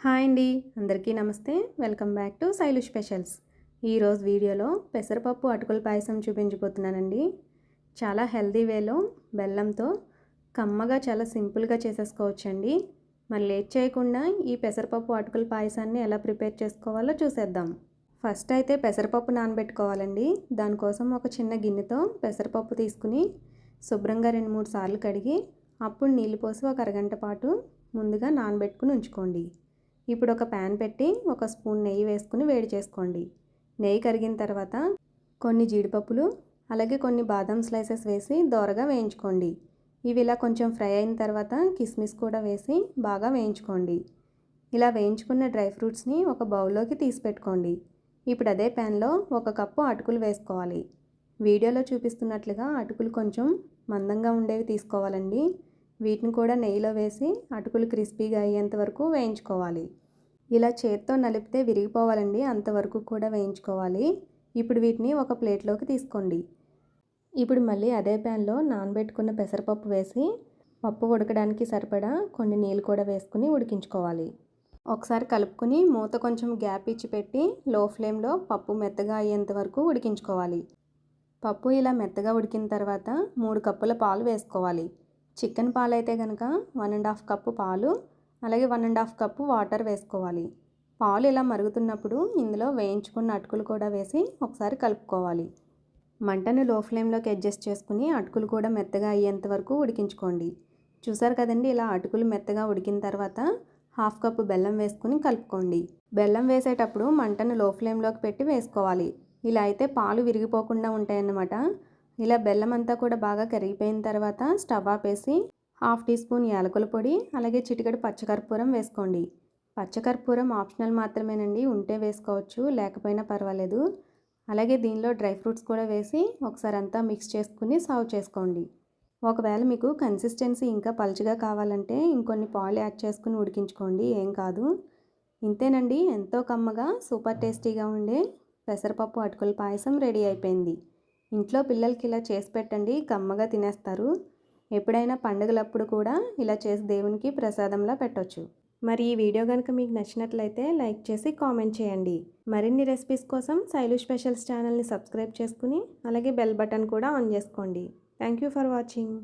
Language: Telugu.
హాయ్ అండి. అందరికీ నమస్తే. Welcome back to Sailu specials. ఈరోజు వీడియోలో పెసరపప్పు అటుకుల పాయసం చూపించబోతున్నానండి. చాలా హెల్దీ వేలో బెల్లంతో కమ్మగా చాలా సింపుల్గా చేసేసుకోవచ్చండి. మరి లేట్ చేయకుండా ఈ పెసరపప్పు అటుకుల పాయసాన్ని ఎలా ప్రిపేర్ చేసుకోవాలో చూసేద్దాం. ఫస్ట్ అయితే పెసరపప్పు నానబెట్టుకోవాలండి. దానికోసం ఒక చిన్న గిన్నెతో పెసరపప్పు తీసుకుని శుభ్రంగా రెండు మూడు సార్లు కడిగి అప్పుడు నీళ్ళు పోసి ఒక అరగంట పాటు ముందుగా నానబెట్టుకుని ఉంచుకోండి. ఇప్పుడు ఒక ప్యాన్ పెట్టి ఒక స్పూన్ నెయ్యి వేసుకుని వేడి చేసుకోండి. నెయ్యి కరిగిన తర్వాత కొన్ని జీడిపప్పులు అలాగే కొన్ని బాదం స్లైసెస్ వేసి దోరగా వేయించుకోండి. ఇవి ఇలా కొంచెం ఫ్రై అయిన తర్వాత కిస్మిస్ కూడా వేసి బాగా వేయించుకోండి. ఇలా వేయించుకున్న డ్రై ఫ్రూట్స్ని ఒక బౌల్లోకి తీసి పెట్టుకోండి. ఇప్పుడు అదే ప్యాన్లో ఒక కప్పు అటుకులు వేసుకోవాలి. వీడియోలో చూపిస్తున్నట్లుగా అటుకులు కొంచెం మందంగా ఉండేవి తీసుకోవాలండి. వీటిని కూడా నెయ్యిలో వేసి అటుకులు క్రిస్పీగా అయ్యేంత వరకు వేయించుకోవాలి. ఇలా చేత్తో నలిపితే విరిగిపోవాలండి అంతవరకు కూడా వేయించుకోవాలి. ఇప్పుడు వీటిని ఒక ప్లేట్లోకి తీసుకోండి. ఇప్పుడు మళ్ళీ అదే ప్యాన్లో నానబెట్టుకున్న పెసరపప్పు వేసి పప్పు ఉడకడానికి సరిపడా కొన్ని నీళ్ళు కూడా వేసుకుని ఉడికించుకోవాలి. ఒకసారి కలుపుకొని మూత కొంచెం గ్యాప్ ఇచ్చి పెట్టి లో ఫ్లేమ్లో పప్పు మెత్తగా అయ్యేంత వరకు ఉడికించుకోవాలి. పప్పు ఇలా మెత్తగా ఉడికిన తర్వాత మూడు కప్పుల పాలు వేసుకోవాలి. చికెన్ పాలు అయితే కనుక వన్ అండ్ హాఫ్ కప్పు పాలు అలాగే one and half cup water వేసుకోవాలి. పాలు ఇలా మరుగుతున్నప్పుడు ఇందులో వేయించుకున్న అటుకులు కూడా వేసి ఒకసారి కలుపుకోవాలి. మంటను లో ఫ్లేమ్లోకి అడ్జస్ట్ చేసుకుని అటుకులు కూడా మెత్తగా అయ్యేంత వరకు ఉడికించుకోండి. చూసారు కదండి ఇలా అటుకులు మెత్తగా ఉడికిన తర్వాత హాఫ్ కప్పు బెల్లం వేసుకుని కలుపుకోండి. బెల్లం వేసేటప్పుడు మంటను లో ఫ్లేమ్లోకి పెట్టి వేసుకోవాలి. ఇలా అయితే పాలు విరిగిపోకుండా ఉంటాయన్నమాట. ఇలా బెల్లం అంతా కూడా బాగా కరిగిపోయిన తర్వాత స్టవ్ ఆపేసి హాఫ్ టీ స్పూన్ యాలకుల పొడి అలాగే చిటికెడు పచ్చకర్పూరం వేసుకోండి. పచ్చకర్పూరం ఆప్షనల్ మాత్రమేనండి ఉంటే వేసుకోవచ్చు లేకపోయినా పర్వాలేదు. అలాగే దీనిలో డ్రై ఫ్రూట్స్ కూడా వేసి ఒకసారి అంతా మిక్స్ చేసుకుని సర్వ్ చేసుకోండి. ఒకవేళ మీకు కన్సిస్టెన్సీ ఇంకా పలుచగా కావాలంటే ఇంకొన్ని పాలు యాడ్ చేసుకుని ఉడికించుకోండి ఏం కాదు. ఇంతేనండి ఎంతో కమ్మగా సూపర్ టేస్టీగా ఉండే పెసరపప్పు అటుకుల పాయసం రెడీ అయిపోయింది. ఇంట్లో పిల్లలకి ఇలా చేసి పెట్టండి కమ్మగా తినేస్తారు. ఎప్పుడైనా పండుగలప్పుడు కూడా ఇలా చేసి దేవునికి ప్రసాదంలా పెట్టవచ్చు మరి ఈ వీడియో కనుక మీకు నచ్చినట్లయితే లైక్ చేసి కామెంట్ చేయండి. మరిన్ని రెసిపీస్ కోసం శైలు స్పెషల్స్ ఛానల్ని సబ్స్క్రైబ్ చేసుకుని అలాగే బెల్ బటన్ కూడా ఆన్ చేసుకోండి. Thank you for watching.